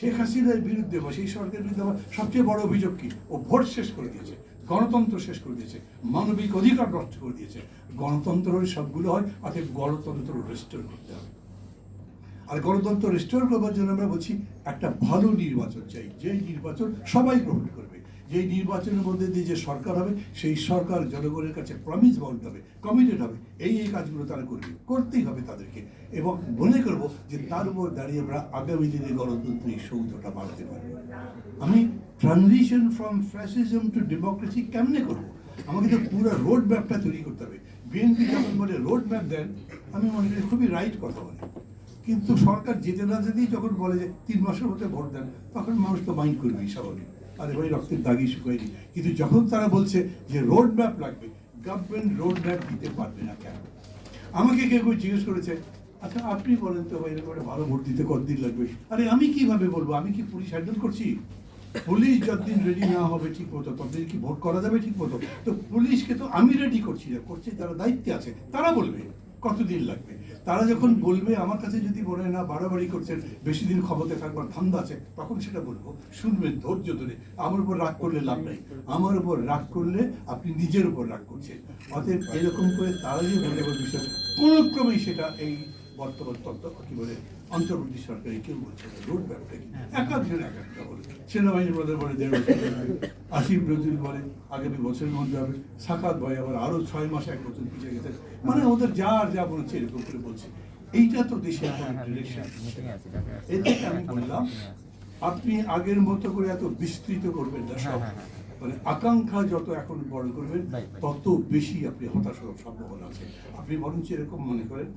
শেখ হাসিনার বিরুদ্ধে বা সেই সরকারের বিরুদ্ধে আমার সবচেয়ে বড় অভিযোগ কি? ও ভোট শেষ করে দিয়েছে, গণতন্ত্র শেষ করে দিয়েছে, মানবিক অধিকার নষ্ট করে দিয়েছে। গণতন্ত্র সবগুলো হয় অর্থাৎ গণতন্ত্র রেস্টোর করতে হবে। আর গণতন্ত্র রেস্টোর করবার জন্য আমরা বলছি একটা ভালো নির্বাচন চাই যে নির্বাচন সবাই গ্রহণ করবে। যেই নির্বাচনের মধ্যে দিয়ে যে সরকার হবে, সেই সরকার জনগণের কাছে প্রমিস বাউন্ড হবে কমিটেড হবে। এই এই কাজগুলো তারা করবে। করতেই হবে তাদেরকে। এবং মনে করব যে তার উপর দাঁড়িয়ে আমরা আগামী দিনে গণতন্ত্র এই সৌধটা বাড়াতে পারব। আমি transition from fascism to democracy কেমনে করব? আমাকে তো পুরো রোড ম্যাপটা তৈরি করতে হবে। বিএনপি যখন বলে রোড ম্যাপ দেন, আমি মনে করি খুবই রাইট কথা বলে। কিন্তু সরকার যেতে না যেতেই যখন বলে যে তিন মাসের মধ্যে ভোট দেন, তখন মানুষ তো মাইন্ড করবেই স্বাভাবিক। আর এবারে রক্তের দাগি শুকায়নি কিন্তু যখন তারা বলছে যে রোড ম্যাপ লাগবে গভর্নমেন্ট রোড ম্যাপ দিতে পারবে না কেন? আমাকে কেউ কেউ জিজ্ঞেস করেছে আচ্ছা আপনি বলেন তো এরকম একটা ভালো ভোট দিতে কতদিন লাগবে? আরে, আমি কীভাবে বলব? আমি কি পুলিশ হ্যান্ডেল করছি? পুলিশ যতদিন রেডি না হবে ঠিক মতো, ততদিন কি ভোট করা যাবে ঠিক মতো? তো পুলিশকে তো আমি রেডি করছি না, করছি তারা দায়িত্বে আছে, তারা বলবে। কতদিন লাগবে? তারা যখন বলবে, আমার কাছে যদি মনে হয় না, বাড়াবাড়ি করছেন, বেশি দিন ক্ষমতে থাকবার ধান্দা আছে, তখন সেটা বলব। শুনবেন ধৈর্য ধরে। আমার উপর রাগ করলে লাভ নাই। আমার উপর রাগ করলে আপনি নিজের উপর রাগ করছেন। অতএব এরকম করে তারা যে বলে বিষয় কোনো ক্রমেই সেটা এই বর্তমান তত্ত্ব কি বলে অন্তর্বর্তী সরকারি কেউ বলছে না রোড ম্যাপটা কি? এক একজন এক একটা বলে। সেনাবাহিনী বলে বলে দেড় বছর। আসিফ নজরুল বলে আগামী বছরের মধ্যে হবে। সাকাত ভাই আবার আরও ছয় মাস এক বছর পিছিয়ে গেছে। মানে ওদের যা আর যা বলছে এরকম করে বলছে। এইটা তো দেশে ডিরেকশন এদিকে আমি বললাম আপনি আগের মতো করে এত বিস্তৃত করবেন না সব। হ্যাঁ, হ্যাঁ, মানে আকাঙ্ক্ষা যত এখন বড় করবেন. তত বেশি আপনি হতাশ হওয়ার সম্ভাবনা আছে। আপনি বরঞ্চ এরকম মনে করেন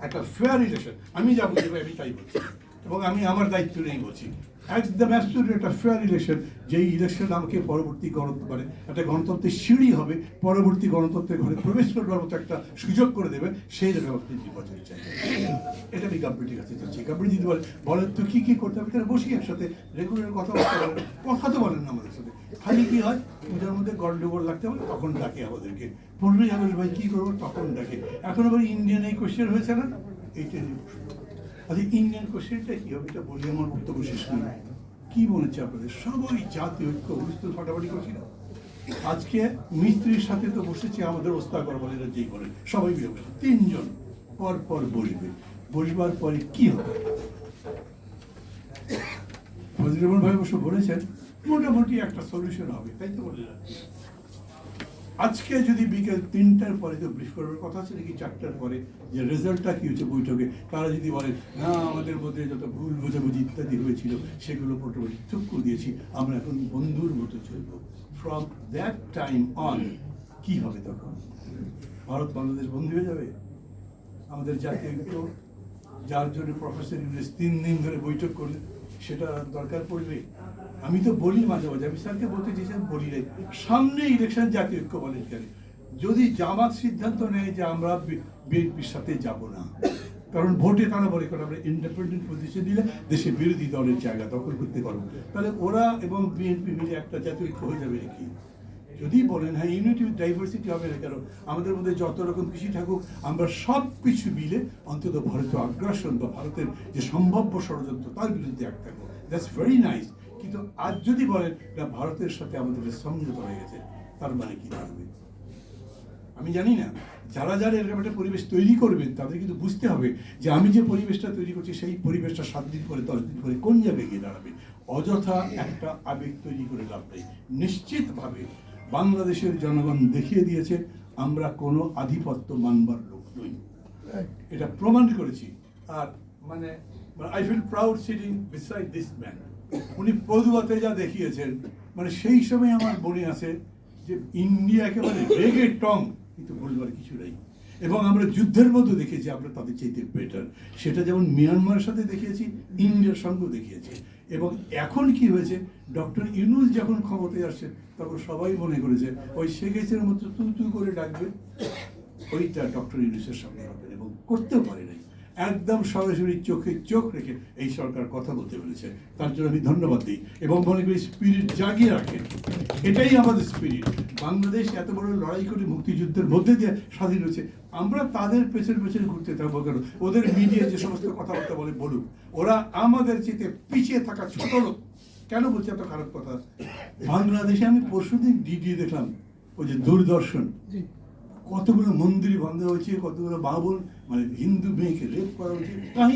একটা ফেয়ার রিলেশন আমি যা বুঝি ভাই আমি বলছি। এবং আমি আমার দায়িত্ব নেই বলছি। একদম অ্যাবসলিউট একটা ফেয়ার ইলেকশন যেই ইলেকশন আমাকে পরবর্তী গণতন্ত্র মানে একটা গণতন্ত্রের সিঁড়ি হবে, পরবর্তী গণতন্ত্রের ঘরে প্রবেশ করবার মতো একটা সুযোগ করে দেবে, সেই আপনি নির্বাচন চাই এটা আমি গভর্নমেন্টের কাছে চাচ্ছি। গভর্নমেন্ট যদি বলে, বলেন তো কি কি করতে হবে, তাহলে বসি একসাথে রেগুলার কথাবার্তা বলেন, কথা তো বলেন না আমাদের সাথে। খালি কি হয় পূজার মধ্যে গন্ডগোল লাগতে হবে তখন ডাকে আমাদেরকে। পনেরোই আগস্ট ভাই কি করব, তখন ডাকে। এখন আবার ইন্ডিয়ান এই কোশ্চেন হয়েছে না? এইটা নিয়ে প্রশ্ন। আচ্ছা ইন্ডিয়ান কোশ্চেনটা কি হবে? এটা বলি, আমার শেষ কি আপনাদের? সবাই জাতি, ঐক্য ফাটাফাটি করছি না। আজকে মিস্ত্রির সাথে তো বসেছে, আমাদের ওস্তা করবালেরা যেই করেন সবাই মিলে বসে। তিনজন পর পর বসবে। বসবার পরে কি হবে? ফজলুর ভাই অবশ্য বলেছেন, মোটামুটি একটা সলিউশন হবে, তাই তো বলে আজকে যদি বিকেল তিনটার পরে তো ব্রিফ কথা আছে, নাকি চারটার পরে যে রেজাল্টটা কি হচ্ছে বৈঠকে, তারা যদি বলেন না, আমাদের মধ্যে যত ভুল বোঝাবুঝি ইত্যাদি হয়েছিল, সেগুলো মোটামুটি চক্ষু দিয়েছি, আমরা এখন বন্ধুর মতো চলবো। ফ্রম দ্যাট টাইম অন কি হবে তখন? ভারত বাংলাদেশ বন্ধু হয়ে যাবে? আমাদের জাতীয় ঐক্য, যার জন্য প্রফেসর ইউনিস তিন দিন ধরে বৈঠক করলেন, সেটা দরকার পড়বে? আমি তো বলি মাঝে মাঝে, আমি স্যারকে বলতে চেয়েছিলাম বলি নাই। সামনে ইলেকশন জাতীয় ঐক্য বলেন কেন যদি জামাত সিদ্ধান্ত নেয় যে আমরা বিএনপির সাথে যাব না, কারণ ভোটে তারা বলে কারণ আমরা ইন্ডিপেন্ডেন্ট পজিশন দিলে দেশের বিরোধী দলের জায়গা দখল করতে পারব। তাহলে ওরা এবং বিএনপি মিলে একটা জাতীয় ঐক্য হয়ে যাবে নাকি? যদি বলেন হ্যাঁ ইউনিটি ডাইভার্সিটি হবে না কেন? আমাদের মধ্যে যত রকম কিছু থাকুক, আমরা সব কিছু মিলে অন্তত ভারতীয় আগ্রাসন বা ভারতের যে সম্ভাব্য ষড়যন্ত্র, তার বিরুদ্ধে এক থাকব। দ্যাটস ভেরি নাইস কিন্তু আজ যদি বলেন না ভারতের সাথে আমাদের সমঝোতা হয়ে গেছে তার মানে কি দাঁড়াবে আমি জানি না। যারা যারা এরকম একটা পরিবেশ তৈরি করবেন তাদের কিন্তু বুঝতে হবে যে আমি যে পরিবেশটা তৈরি করছি সেই পরিবেশটা সাত দিন পরে দশ দিন পরে কোন জায়গায় গিয়ে দাঁড়াবে? অযথা একটা আবেগ তৈরি করে লাভ নেই। নিশ্চিতভাবে বাংলাদেশের জনগণ দেখিয়ে দিয়েছে আমরা কোনো আধিপত্য মানবার লোক নই। এটা প্রমাণ করেছি। আর মানে I feel proud sitting beside this man উনি পদুয়াতে যা দেখিয়েছেন মানে সেই সময় আমার মনে আছে যে ইন্ডিয়া একেবারে রেগে টং, কিন্তু বলবার কিছু নেই। এবং আমরা যুদ্ধের মধ্যে দেখেছি, আমরা তাদের চাইতে বেটার সেটা যেমন মিয়ানমারের সাথে দেখিয়েছি, ইন্ডিয়ার সঙ্গেও দেখিয়েছি। এবং এখন কি হয়েছে, ডক্টর ইউনুস যখন ক্ষমতায় আসছে, তখন সবাই মনে করেছে, ওই শেখ হাসিনার মতো তু তু করে ডাকবে, ওইটা ডক্টর ইউনুসের সঙ্গে হবে এবং করতেও পারে নাই। একদম সরাসরি চোখে চোখ রেখে এই সরকার কথা বলতে পেরেছে। তার জন্য আমি ধন্যবাদ দিই এবং মনে করি স্পিরিট জাগিয়ে রাখেন। এটাই আমাদের স্পিরিট বাংলাদেশ এত বড় লড়াই করে মুক্তিযুদ্ধের মধ্যে দিয়ে স্বাধীন হয়েছে। আমরা তাদের পেছনে পেছনে ঘুরতে থাকব কেন? ওদের মিডিয়া যে সমস্ত কথাবার্তা বলে বলুক, ওরা আমাদের চেয়ে পিছিয়ে থাকা ছোট লোক। কেন বলছে এত খারাপ কথা? বাংলাদেশে আমি পরশুদিন ডিডি দেখলাম, ওই যে দূরদর্শন। কতগুলো মন্দির বন্ধ হয়েছে কতগুলো বাবুল মানে হিন্দু মেয়েকে রেপ করা হয়েছে।